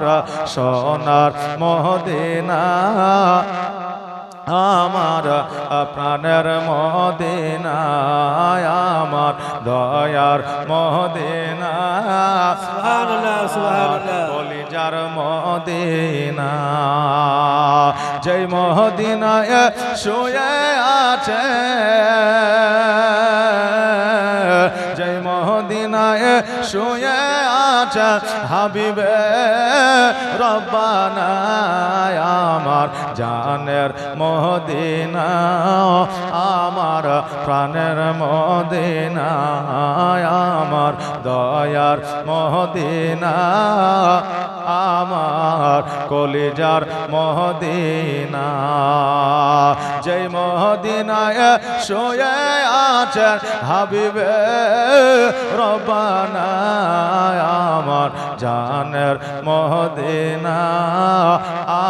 আমার সোনার মদিনা। আমার প্রাণের মদিনায় আমার দয়ার মদিনা। কলিজার মদিনা। জয় মদিনায় শুয়ে আছে জয় মদিনায় শুয়ে আছে হাবিবে, রব্বানা আমার জানের মদিনা, আমার প্রাণের মদিনা, আমার দয়ার মদিনা, আমার কলিজার মহদিনা জয় মহদিনায় শুয়ে আছে হাবিবে রবানা, আমার জানের মহদিনা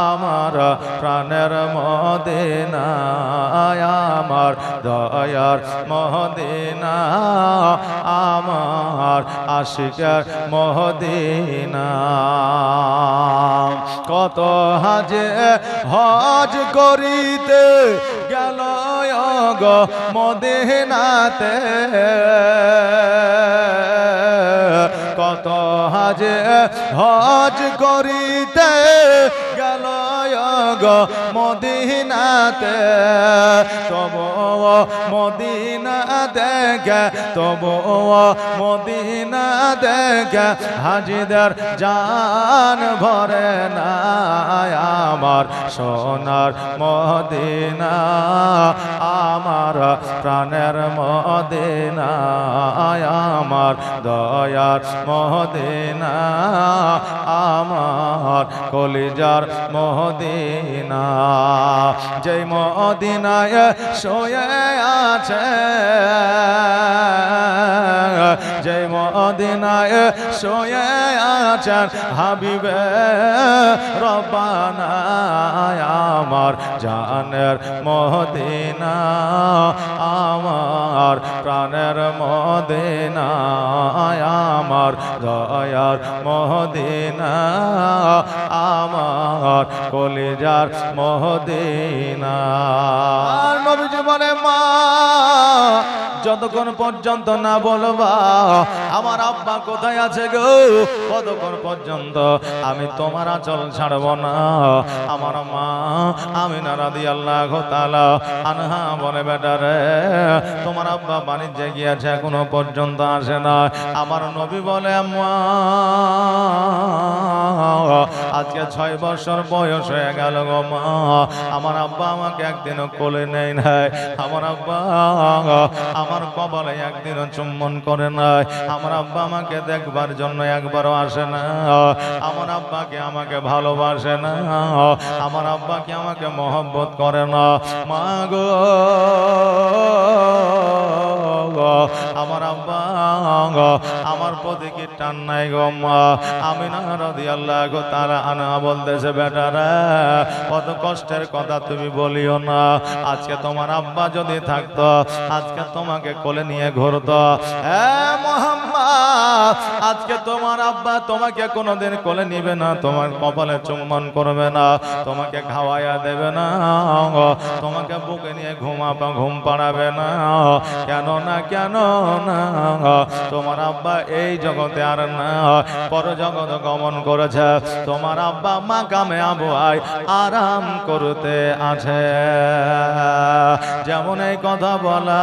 আমার প্রাণের মদিনা, আমার দয়ার মহদিনা আমার আশিকার মহদিনা কত হাজে হজ করিতে গ মদিনাতে কত হাজে হজ করিতে গেল মদিনাতে তব মদিনা দেখে তব মদিনা দেখে হাজিদের জান ভরে না আমার সোনার মদিনা, আমার প্রাণের মদিনা, আমার দয়ার মদিনা, আমার কলিজার মদিনা। যেই মদিনায় শোয়ে আছে যেই মদিনায় শোয়ে আছেন হাবিবে রব্বানা আমার জানের মদিনা, আমার প্রাণের মদিনা, আমার দয়ার মদিনা, আমার কলিজার মদিনা। বলে, মা, যতক্ষণ পর্যন্ত না বলবা, আমার আব্বা কোথায় আছে গো? ততক্ষণ পর্যন্ত আমি তোমার আচল ছাড়ব না? আমার মা আমি না রাদি আল্লাহ আনহা বলে, বেটা রে, তোমার আব্বা বাণিজ্যে গিয়েছে, এখনও পর্যন্ত আসে না। আমার নবী বলে মা আজকে ছয় বছর বয়স হয়ে গেল গো মা। আমার আব্বা আমাকে একদিনও কোলে নেই নাই। আমার আব্বা আমার কপালে একদিনও চুম্বন করে নাই। আমার আব্বা আমাকে দেখবার জন্য একবারও আসে না। আমার আব্বাকে আমাকে ভালোবাসে না। আমার আব্বাকে আমাকে মহব্বত করে না। মা গো, আমার আব্বা, আমার প্রতি কি টান নাই গো মা? আমি না রাদি আল্লাহ গো তারা আনা বলতেছে, বেটারা, কত কষ্টের কথা তুমি বলিও না। আজকে তোমার আব্বা যদি থাকতো, আজকে তোমাকে কোলে নিয়ে ঘুরতো। হ্যাঁ আজকে তোমার আব্বা তোমাকে কোনোদিন কোলে নিবে না, তোমার কপালে চুম্বন করবে না, তোমাকে খাওয়াইয়া দেবে না, তোমাকে বুকে নিয়ে ঘুমাবা, ঘুম পাড়াবে না। কেন না কেন না তোমার আব্বা এই জগতে আর না পর জগৎ গমন করেছে। তোমার আব্বা মা কামে আবহাই আরাম করতে আছে। যেমন এই কথা বলা,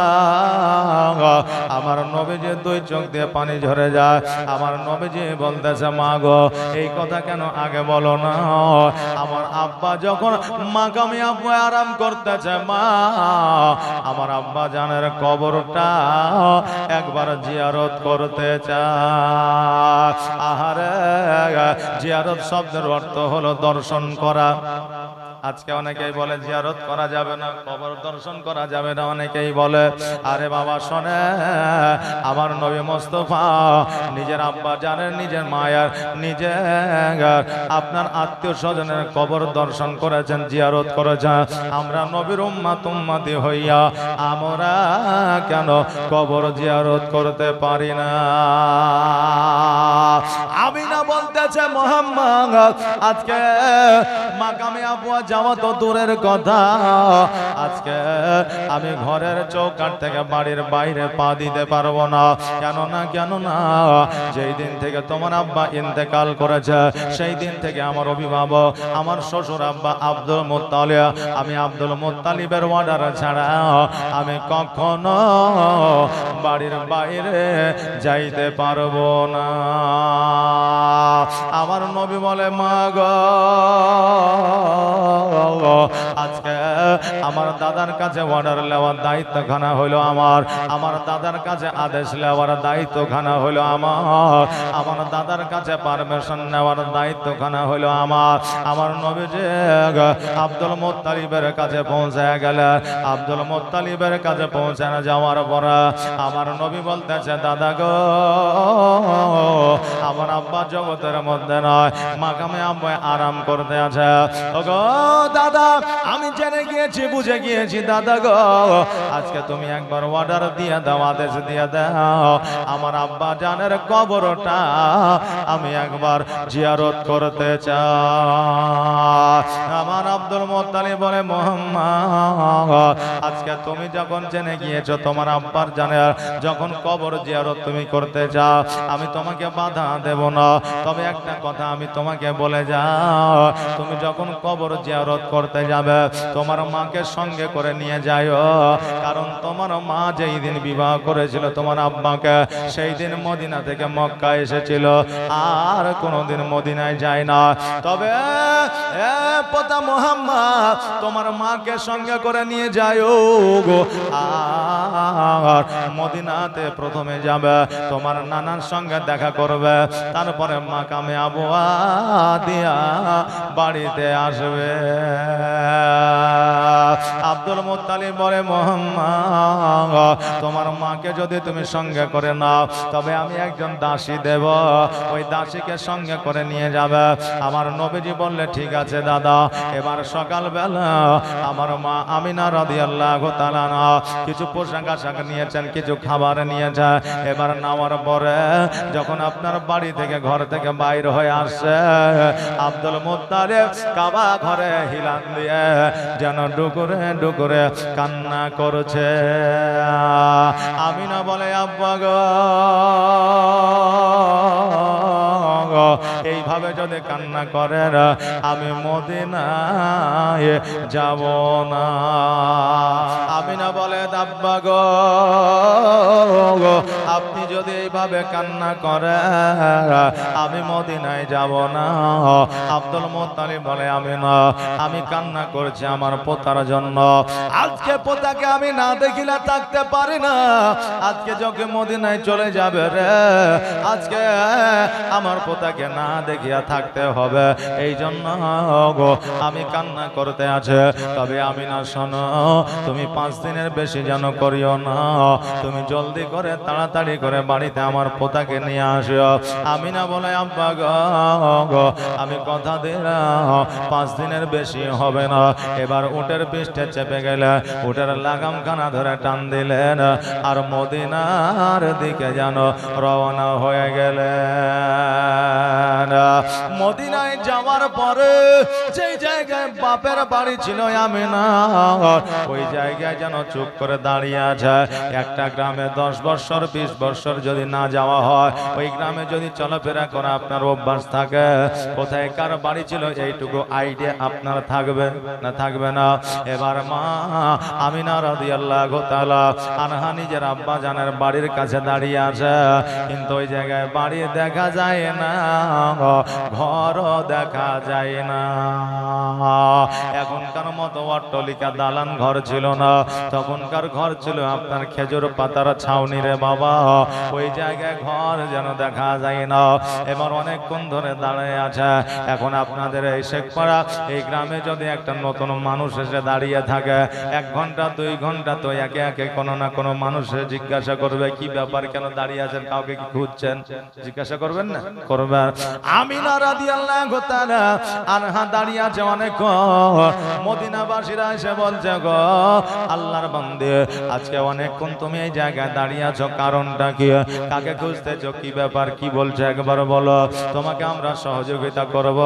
আমার নবী যে দুই চোখ দিয়ে পানি ঝরে যায়। আমার নবীজি বলতেছে, মা গো, এই কথা কেন আগে বলো না? আমার আব্বা যখন মাকামি আব্বা আরাম করতেছে, মা, আমার আব্বা জানের কবরটা একবার জিয়ারত করতে চায়। আহারে, জিয়ারত শব্দের অর্থ হলো দর্শন করা। আজকে অনেকেই বলে জিয়ারত করা যাবে না কবর দর্শন করা যাবে না অনেকেই বলে আরে বাবা শোনে আমার নবী মোস্তফা নিজের আব্বা জানেন নিজের মায়ার নিজের আপনার আত্মীয় স্বজনের কবর দর্শন করেছেন জিয়ারত করেছেন। আমরা নবীর উম্মা তুম্মাতি হইয়া আমরা কেন কবর জিয়ারত করতে পারি না? বলতেছে মোহাম্মদ। আজকে মাকামে আবুয়া যাওয়া তো দূরের কথা। আজকে আমি ঘরের চৌকাট থেকে বাড়ির বাইরে পা দিতে পারব না। কেন না কেন না যেই দিন থেকে তোমার আব্বা ইন্তেকাল করেছে, সেই দিন থেকে আমার অভিভাবক, আমার শ্বশুর আব্বা আব্দুল মুত্তালিব, আমি আব্দুল মুত্তালিবের অর্ডার ছাড়া আমি কখনো বাড়ির বাইরে যাইতে পারব না। আমার নবী বলে, মা আজকে আমার দাদার কাছে অর্ডার নেওয়ার দায়িত্বখানা হলো আমার। আমার দাদার কাছে আদেশ নেওয়ার দায়িত্বখানা হলো আমার। আমার দাদার কাছে পারমিশন নেওয়ার দায়িত্বখানা হলো আমার। আমার নবী যে আব্দুল মোত্তালিবের কাছে পৌঁছে গেলে আব্দুল মোত্তালিবের কাছে পৌঁছানো যাওয়ার পরে আমার নবী বলতেছে, দাদা গো, আমার আব্বা জগতের মধ্যে নয়, মাকামে আব্বা আরাম করতে আছে। গো দাদা, আমি জেনে গিয়েছি, বুঝে গিয়েছি, দাদা গো, আজকে তুমি একবার অর্ডার দিয়ে দাও, আদেশ দিয়ে দাও। আমার আব্বা জানের কবরটা আমি একবার জিয়ারত করতে চাই। আমার আব্দুল মোত্তালি বলে, মোহাম্মদ, আজকে তুমি যখন জেনে গিয়েছো তোমার আব্বার জানে যখন কবর জিয়ারত তুমি করতে চাও, আমি তোমাকে বাধা দেব না। তবে একটা কথা আমি তোমাকে বলে যাও, তুমি যখন কবর জিয়ারত করতে যাবে, তোমার মাকে সঙ্গে করে নিয়ে যাইও। কারণ তোমার মা যেই দিন বিবাহ করেছিল তোমার আব্বাকে, সেই দিন মদিনা থেকে মক্কা এসেছিল। আর কোনোদিন মদিনায় যায় না। তবে পোতা মোহাম্মদ, তোমার মাকে সঙ্গে করে নিয়ে যাইও গো। আর মদিনাতে প্রথমে যাবে তোমার নানার সঙ্গে দেখা করবে তারপরে মাকামে আবুয়া দিয়া বাড়িতে আসবে। আব্দুল মুত্তালিব বলে, মোহাম্মদ, তোমার মাকে যদি তুমি সঙ্গে করে নাও, তবে আমি একজন দাসী দেব। ওই দাসীকে সঙ্গে করে নিয়ে যাবে। আমার নবীজি বললে, ঠিক আছে দাদা, এবার সকালবেলা আমার মা আমিনা রাদিয়াল্লাহু তাআলা কিছু পোশাক আশাক নিয়েছেন, কিছু খাবার নিয়েছে এবার নেওয়ার পরে যখন আপনার বাড়ি থেকে ঘর থেকে বাইর হয়ে আসছে, আব্দুল মুত্তালিব কাবা ঘরে হিলান দিয়ে যেন ডুকুরে ডুকুরে কান্না করছে। আমিনা বলে আব্বা গো। এইভাবে যদি কান্না করেন আমি মদিনায় যাব না। আমি না বলে, দাব্বা গো আপনি যদি এইভাবে কান্না করেন আমি মদিনায় যাব না। আব্দুল মোত্তালিব বলে আমি না আমি কান্না করছি আমার পোতার জন্য। আজকে পোতাকে আমি না দেখিলে থাকতে পারি না। আজকে যখন মদিনায় চলে যাবে রে, আজকে আমার পোতাকে না দেখিয়া থাকতে হবে। এই জন্য গো আমি কান্না করতে আছে। তবে আমি না শোনো তুমি পাঁচ দিনের বেশি যেন করিও না। তুমি জলদি করে তাড়াতাড়ি করে বাড়িতে আমার পোতাকে নিয়ে আসো আমি না বলে আব্বা গো গো, আমি কথা দিলাম পাঁচ দিনের বেশি হবে না। এবার উটের পৃষ্ঠে চেপে গেলে উটের লাগাম খানা ধরে টান দিলেন আর মদিনার দিকে যেন রওনা হয়ে গেলেন। মদিনায় যাওয়ার পরে বাপের বাড়ি ছিল আমি না ওই জায়গায় যেন চুপ করে দাঁড়িয়ে আছে। একটা গ্রামে দশ বছর, বিশ বছর যদি না যাওয়া হয়, ওই গ্রামে যদি চলাফেরা করা আপনার অভ্যাস থাকে কোথায় কার বাড়ি ছিল, এইটুকু আইডিয়া আপনার থাকবে না থাকবে না? এবার মা আমিনা রাদিয়াল্লাহু তাআলা আনহা নিজের আব্বা জানের বাড়ির কাছে দাঁড়িয়ে আছে। কিন্তু ওই জায়গায় বাড়ি দেখা যায় না, ঘরও দেখা যায় না। এখনকার মতো অট্টলিকা দালান ঘর ছিল না। তখনকার ঘর ছিল আপনার খেজুর পাতার ছাউনি রে বাবা। ওই জায়গায় ঘর যেন দেখা যায় না। এবার অনেকক্ষণ ধরে দাঁড়িয়ে আছে। এখন আপনাদের এই শেখপাড়া, এই গ্রামে যদি একটা নতুন মানুষ এসে দাঁড়িয়ে থাকে, এক ঘণ্টা, দুই ঘণ্টা তো একে একে কোনো না কোনো মানুষে জিজ্ঞাসা করবে, কি ব্যাপার? কেন দাঁড়িয়ে আছেন? কাউকে কি খুঁজছেন? জিজ্ঞাসা করবেন না? করবেন। আমি না রাদিয়াল্লাহু তাআলা আনহা দাঁড়িয়ে আছে মদিনাবাসীরা এসে বলছে গো, আল্লাহর বান্দে, আজকে অনেকক্ষণ তুমি এই জায়গায় দাঁড়িয়ে আছো, কারণটা কি? কাকে খুঁজতেছো? কি ব্যাপার? কি বলছো? একবার বলো। তোমাকে আমরা সহযোগিতা করব।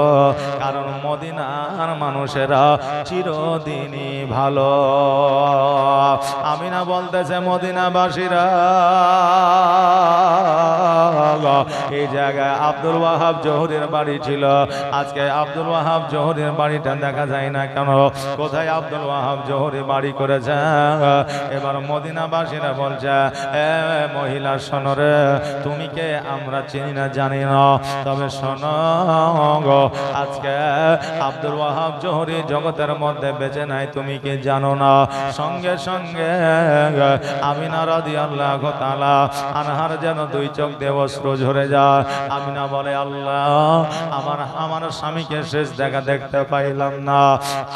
কারণ মদিনার মানুষেরা চিরদিনই ভালো। আমি না বলতেছে, মদিনাবাসীরা এই জায়গায় আব্দুল ওয়াহাব জহুরের বাড়ি ছিল। আজকে আব্দুল ওয়াহাব জহুরের বাড়িটা দেখা যায় না কেন? কোথায় আব্দুল ওয়াহাব জহুরি বাড়ি করেছে? এবার মদিনাবাসীরা বলছে, এ মহিলা শোনরে তুমি কে? আমরা চিনি না, জানি না। তবে শোন আজকে আব্দুল ওয়াহাব জোহরি জগতের মধ্যে বেঁচে নাই, তুমি কি জানো না? সঙ্গে সঙ্গে আমিনা রাদিয়াল্লাহু তাআলা আনহার যেন দুই চোখ দেব অশ্রু ঝরে যায়। আমিনা বলে, আল্লাহ, আমার আমার স্বামীকে শেষ দেখা দেখতে পাইলাম না।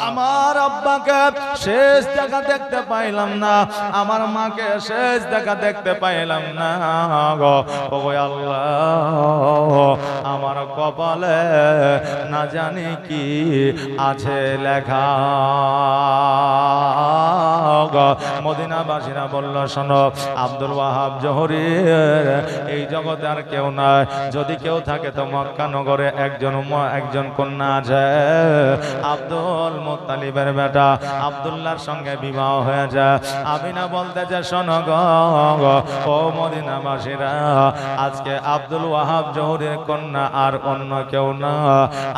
আমার আব্বাকে শেষ দেখা দেখতে পাইলাম না। আমার মাকে শেষ দেখা দেখতে পাইলাম না গো। আল্লাহ, আমার কপালে না জানি কি আছে লেখা। মদিনাবাসীরা বলল, শোনো, আব্দুল ওয়াহাব জহরির এই জগতে আর কেউ নাই। যদি কেউ থাকে তো মক্কা নগরে একজন একজন কন্যা আছে। আব্দুল মুত্তালিবের বেটা আব্দুল্লাহর সঙ্গে বিবাহ হয়েছে। আমি না বলতে যে, শোনো ও মদিনাবাসীরা, আজকে আব্দুল ওয়াহাব জহরির কন্যা আর অন্য কেউ না।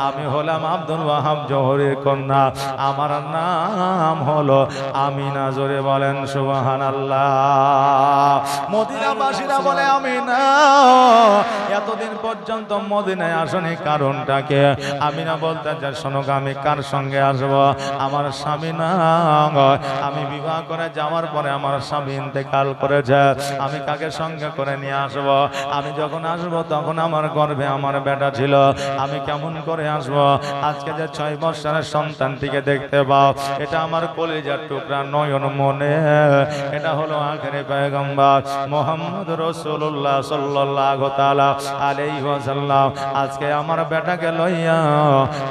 আমি হলাম আব্দুল ওয়াহাব জহরির কন্যা। আমার নাম হলো আমিনা জোরে বলেন সুবাহান আল্লাহ মদিনাবাসীরা বলে আমি না এতদিন পর্যন্ত মদিনায় আসনি কারণটাকে আমি না বলতে যে শোনো আমি কার সঙ্গে আসব? আমার স্বামী না আমি বিবাহ করে যাওয়ার পরে আমার স্বামী ইন্তেকাল করেছে। আমি কাকে সঙ্গে করে নিয়ে আসব? আমি যখন আসব, তখন আমার গর্ভে আমার বেটা ছিল। আমি কেমন করে আসব? আজকে যে ছয় বছরের সন্তানটিকে দেখতে পাও, এটা আমার কলিজার টুকরা, নয়ন মনে এটা হলো আখেরে পেগম্বর মোহাম্মদ রসুল্লাহ সাল্লাহ তাআলা আলাইহি ওয়াসাল্লাম। আজকে আমার বেটাকে লইয়া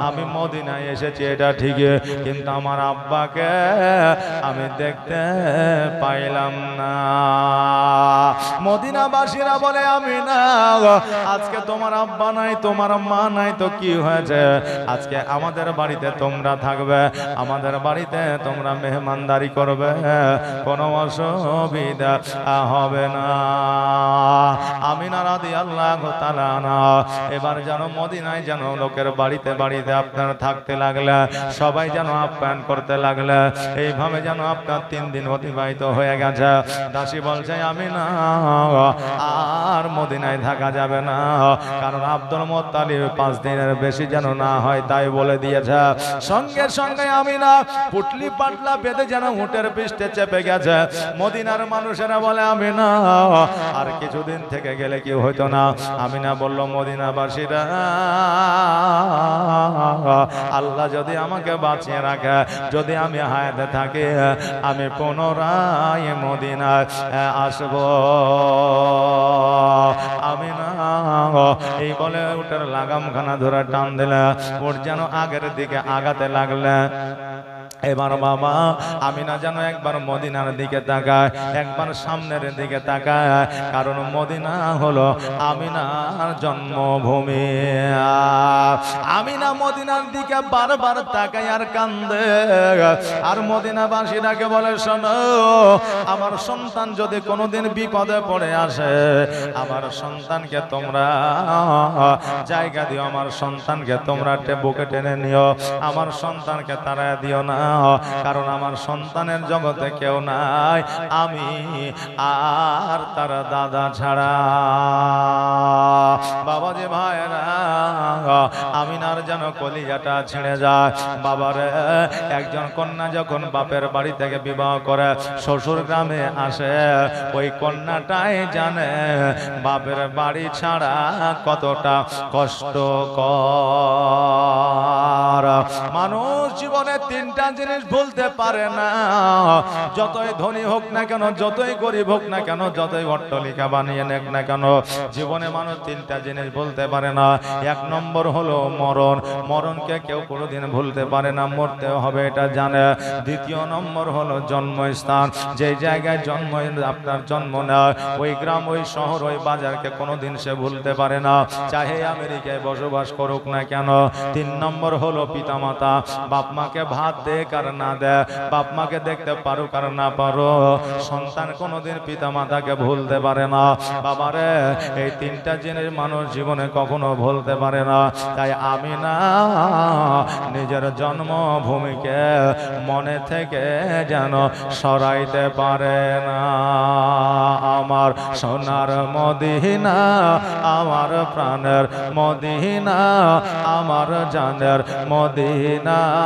আমি মদিনায় এসেছি, এটা ঠিক কিন্তু আমার আব্বাকে আমি দেখতে পাইলাম না। মদিনাবাসীরা বলে, আমি না আজকে তোমার আব্বা নাই, তোমার মা নাই, তো কি হয়েছে? আজকে আমাদের বাড়িতে তোমরা থাকবে, আমাদের বাড়িতে তোমরা মেহমানদারি করবে, কোনো অসুবিধা হবে না। আমি না রাদি আল্লাহ না এবার যেন মদিনায় যেন লোকের বাড়িতে বাড়িতে আপনার থাকতে লাগলে, সবাই যেন আপ্যায়ন করতে লাগলে, এইভাবে যেন আপনার তিন দিন অতিবাহিত হয়ে গেছে। দাসী বলছে আমি না আর মদিনায় থাকা যাবে না। কারণ আব্দুল মোত্তালিব পাঁচ দিনের বেশি যেন না হয়, তাই বলে দিয়েছে। সঙ্গে সঙ্গে আমি না পুটলি পাটলা বেঁধে যেন উটের পৃষ্ঠে চেপে গেছে। মদিনার মানুষেরা বলে আমি না আর কিছুদিন থেকে গেলে কি হইতো না? আমি না বলল, মদিনাবাসীরা, আল্লাহ যদি আমাকে বাঁচিয়ে রাখে, যদি আমি হায়াতে থাকি, আমি পুনরায় মদিনায় আসব। আমি না এই বলে উটের লাগামখানা ধরে টান দিলে ওর যেন আগের দিকে আগাতে লাগলে। এবার বাবা আমি না যেন একবার মদিনার দিকে তাকায়, একবার সামনের দিকে তাকায়, কারণ মদিনা হলো আমিনার জন্মভূমি। আমি না মদিনার দিকে বারবার তাকাই আর কান্দে। আর মদিনাবাসীরাকে বলে, শোনো, আমার সন্তান যদি কোনোদিন বিপদে পড়ে আসে, আমার সন্তানকে তোমরা জায়গা দিও, আমার সন্তানকে তোমরা বুকে টেনে নিও, আমার সন্তানকে তাড়ায় দিও না। কারণ আমার সন্তানের জগতে কেউ নাই। আমি আর তার দাদা ছাড়া। বাবা যে ভাইরা আমিনার যেন কলিজাটা ছেড়ে যায়। বাবারে, একজন কন্যা যখন বাপের বাড়ি থেকে বিবাহ করে, শ্বশুর গ্রামে আসে, ওই কন্যাটাই জানে, বাপের বাড়ি ছাড়া কতটা কষ্ট কর মানুষ জীবনে জীবনে তিনটা জিনিস ভুলতে পারে না। যতই ধনী হোক না কেন, যতই গরিব হোক না কেন, যতই অট্টলিকা বানিয়ে নেক না কেন, জীবনে মানুষ তিনটা জিনিস বলতে পারে না। এক নম্বর হলো মরণ। মরণকে কেউ কোনোদিন ভুলতে পারে না, মরতে হবে এটা জানে। দ্বিতীয় নম্বর হলো জন্মস্থান। যে জায়গায় জন্ম, আপনার জন্ম নেয়, ওই গ্রাম, ওই শহর, ওই বাজারকে কোনোদিন সে ভুলতে পারে না। চাহে আমেরিকায় বসবাস করুক না কেন। তিন নম্বর হলো পিতামাতা। বাপ মাকে ভাত দে আর না দে বাপ মাকে দেখতে পারো আর না পারো। সন্তান কোনোদিন পিতা মাতাকে ভুলতে পারে না। বাবারে, এই তিনটা জিনিস মানুষ জীবনে কখনো ভুলতে পারে না। তাই আমি না নিজের জন্মভূমিকে মনে থেকে যেন সরাইতে পারে না। আমার সোনার মদিনা, আমার প্রাণের মদিনা, আমার জানের মদিনা।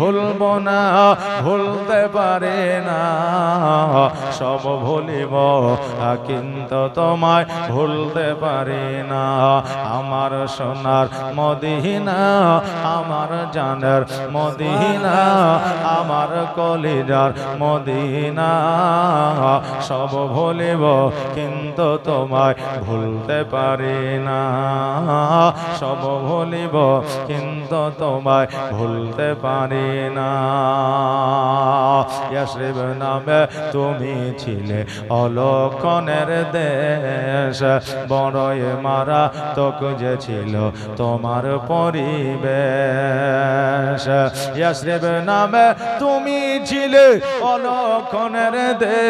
ভুলব না, ভুলতে পারে না। সব ভুলিব, কিন্তু তোমায় ভুলতে পারি না। আমার সোনার মদিনা, আমার জানের মদিনা, আমার কলিজার মদিনা। সব ভুলিব, কিন্তু তোমায় ভুলতে পারি না। সব ভুলিব, কিন্তু তোমায় ভুলতে পারি না। নামে তুমি ছিলে অলক্ষণের দেশ। বড়ই মারা তোক যে ছিল তোমার পরিবেশ। ইয়াসরিব নামে তুমি ছিলে অলক্ষণের দে।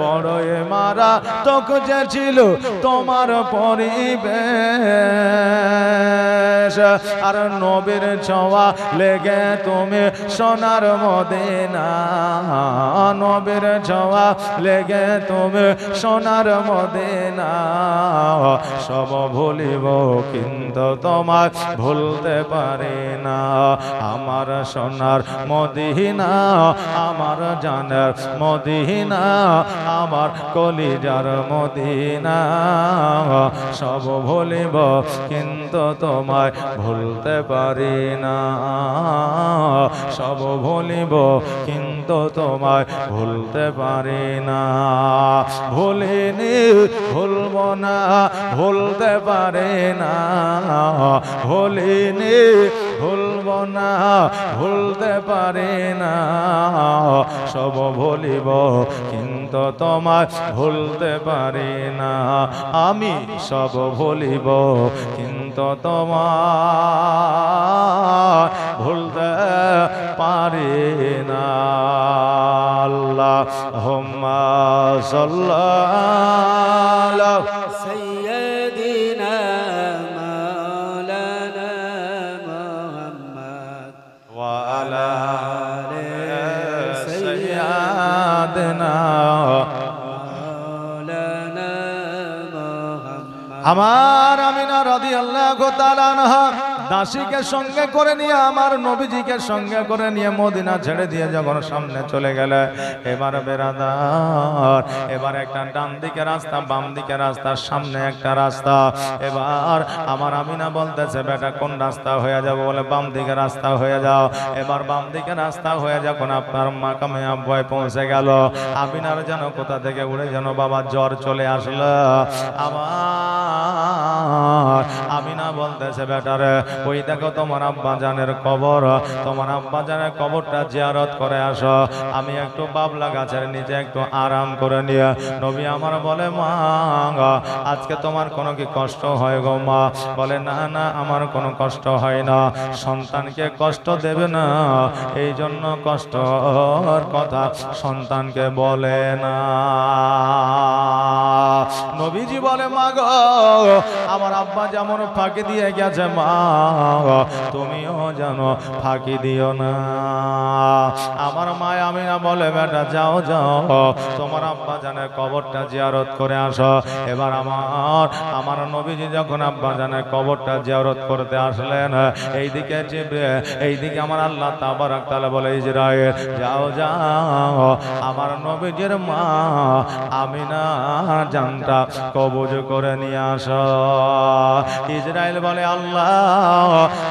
বড়ই মারা তোক যে ছিল তোমার পরিবেশ। আর নবীর ছোঁয়া লেগে তুমি সোনার মদিনা। নবীর ছোঁয়া লেগে তুমি সোনার মদিনা। সব ভুলিব কিন্তু তোমার ভুলতে পারি না। আমার সোনার মদিনা, আমার জানার মদিনা, আমার কলিজার মদিনা। সব ভুলিব, কিন্তু তোমায় ভুলতে পারি না। সব ভুলিব, কিন্তু তোমায় ভুলতে পারি না। ভুলিনি, ভুলব না, ভুলতে পারি না। ভুলিনি ভুলব না, ভুলতে পারি না। সব ভুলিব, কিন্তু তোমায় ভুলতে পারি না। আমি সব ভুলিব, কিন্তু তোমার ভুলতে পারি না। আল্লাহ হোম্মা সাল্লাল্লাহ আমার আমিনা রাদি আল্লাহ দাসীকে সঙ্গে করে নিয়ে, আমার নবীজিকে সঙ্গে করে নিয়ে মদিনা ছেড়ে দিয়ে যখন সামনে চলে গেলে, এবার বেরাদার, এবার একটা ডান দিকে রাস্তা, বাম দিকে রাস্তা, সামনে একটা রাস্তা। এবার আমার আমিনা বলতেছে, বেটা, কোন রাস্তা হয়ে যাব? বলে, বাম দিকে রাস্তা হয়ে যাও। এবার বাম দিকে রাস্তা হয়ে যখন আপনার মাকামে আব্বায় পৌঁছে গেল, আমিনার যেন কোথা থেকে উড়ে যেন বাবা জ্বর চলে আসলো। আমার বলতেছে বেটারে ওই দেখো তোমার আব্বা জানের কবর, তোমার আব্বা জানের কবরটা জিয়ারত করে আসো। আমি একটু বাবলা গাছের নিচে একটু আরাম করে নিয়ে, নবী আমার বলে, মা, আজকে তোমার কোনো কি কষ্ট হয় গো মা? বলে, না না, আমার কোনো কষ্ট হয় না। সন্তানকে কষ্ট দেবে না এই জন্য কষ্টর কথা সন্তানকে বলে না। নবীজি বলে মা গো আমার আব্বা যেমন ফাঁকি দিয়ে গেছে, মা, তুমিও জানো ফাঁকি দিও না। আমার মা আমি না বলে, বেটা, যাও যাও, তোমার আব্বা জানে কবরটা জিয়ারত করে আসো। এবার আমার আমার নবীজি যখন আব্বা জানে কবরটা জিয়ারত করতে আসলেন, এইদিকে চেপে এইদিকে আমার আল্লাহ তাবারাক তাআলা বলে ইসরায়েল যাও যাও, আমার নবীজির মা আমি না আমিনা জানটা কবজ করে নিয়ে আসো। ইসরায়েল বলে, আল্লাহ,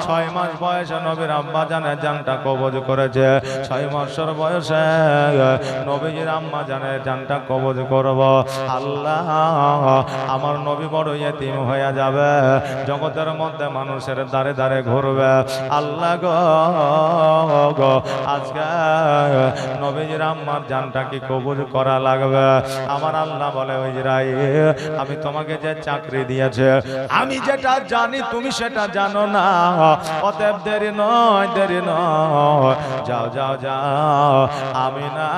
ছয় মাস বয়সে নবীর আব্বা জানের জানটা কবজ করেছে। ছয় মাসের বয়সে নবীজির আম্মা জানের জানটা কবজ করব। আল্লাহ, আমার নবী বড় ইয়েতিম হয়ে যাবে। জগতের মধ্যে মানুষের দ্বারে দ্বারে ঘুরবে। আল্লাহ গো আজকে নবীজির আম্মার জানটা কি কবুল করা লাগবে? আমার আল্লাহ বলে ওই আমি তোমাকে যে চাকরি দিয়েছে আমি যেটা জানি তুমি সেটা জানো না। অতএব দেরি নয় দেরি নয়। যাও যাও যাও। আমি না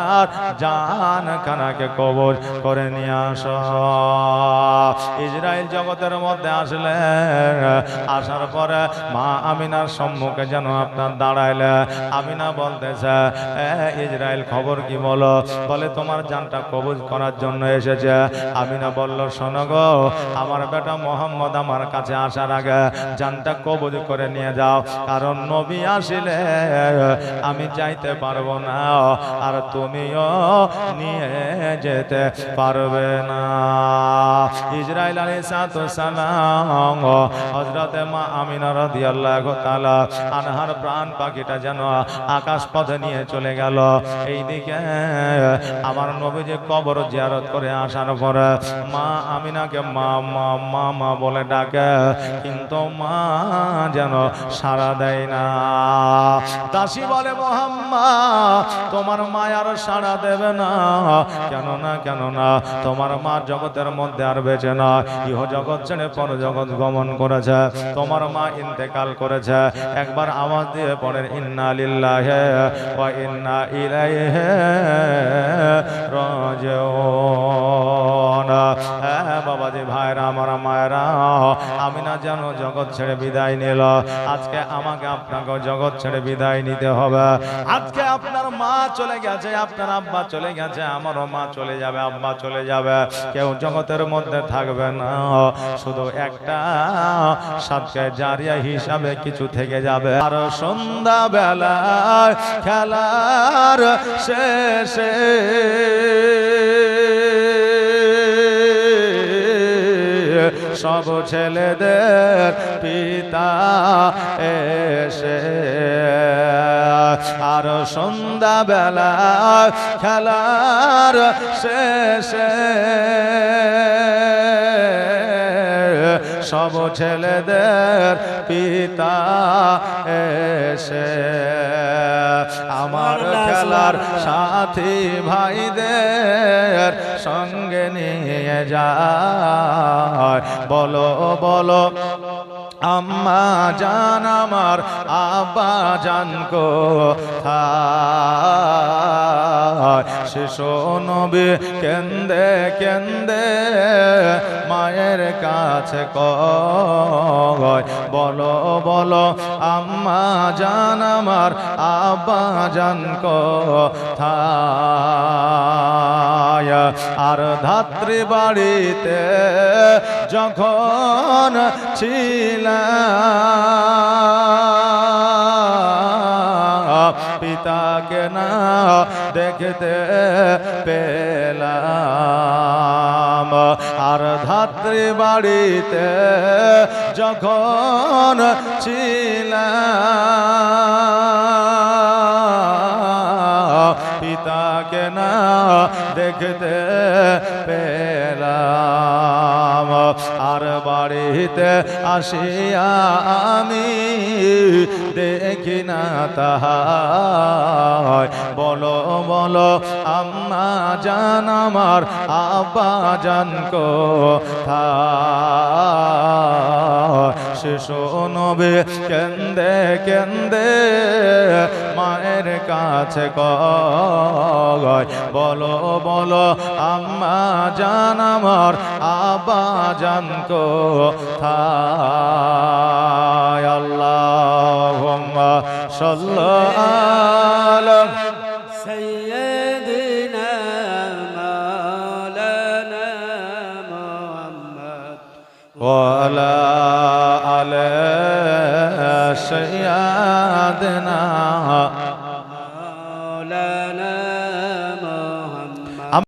জান খানাকে কবর করে নিয়ে আস। ইসরায়েল জগতের মধ্যে আসলেন আসার পরে মা আমিনার সম্মুখে যেন আপনার দাঁড়াইলে। আমিনা বলতেছে "এ, ইসরায়েল খবর কি বলো? বলে তোমার জানটা কবজ করার জন্য এসেছে। আমিনা বলল, শোনো গো, আমার বেটা মোহাম্মদ আমার কাছে আসার আগে জানটা কবজ করে নিয়ে যাও। কারণ নবী আসিলে আমি যাইতে পারব না, আর তুমিও নিয়ে যেতে পারবে না। ইসরায়েল আলী সাত হজরতে মা আমিনা রাদিয়াল্লাহু আনহার প্রাণ পাখিটা যেন আকাশ পথে নিয়ে চলে গেল। এইদিকে আমার নবী যে কবর জিয়ারত করে আসার পরে মা আমিনাকে মা মা মা মা বলে ডাকে, কিন্তু মা যেন সাড়া দেয় না। দাসী বলে, মোহাম্মা, তোমার মা আর সাড়া দেবে না। কেন না কেন না তোমার মা জগতের মধ্যে আর বেঁচে না। ইহ জগৎ ছেড়ে পর জগৎ গমন করেছে। তোমার মা ইন্তেকাল করেছে। একবার আওয়াজ দিয়ে পড়েন ইন্না লিল্লাহে ওয়া ইন্না ইলাইহি রাজিউন। হ্যাঁ বাবাজি, ভাইরা আমার মায়েরা, আমি না জানো জগৎ ছেড়ে বিদায় নিল। আজকে আমাকে আপনাকে জগৎ ছেড়ে বিদায় নিতে হবে। আজকে আপনার মা চলে গেছে, আপনার আব্বা চলে গেছে, আমারও মা চলে যাবে, আব্বা চলে যাবে। কেউ জগতের মধ্যে থাকবে না। শুধু একটা সাতকে জারিয়া হিসাবে কিছু থেকে যাবে। আর সন্ধ্যা বেলায় খেলার শেষে সব ছেলেদের পিতা এসে আর সন্ধ্যা বেলা খেলার শেষে সব ছেলেদের পিতা এসে আমার খেলার সাথী ভাইদের সঙ্গে নিয়ে যায়। বলো বলো আম্মা জান আমার আব্বা জান কো শিশু নবী কেন্দে কেন্দে, মায়ের কাছে কয়, বলো বলো, আম্মা জান আমার, আব্বা জান কো আর ধাত্রী বাড়িতে যখন ছিলাম পিতাকে না দেখতে পেলাম। আর ধাত্রী বাড়িতে যখন ছিলাম পিতাকে না দেখতে পেলাম। আর বাড়িতে আসিয়া আমি দেখি না তাহার। বলো বলো, আম্মা জান আমার, আব্বা জান কো নবে, কেন্দে কেন্দে, মায়ের কাছে কয়, বলো বলো, আম্মা জান আমার, আব্বা জান কো আল্লাহ সাল্লাল্লাহু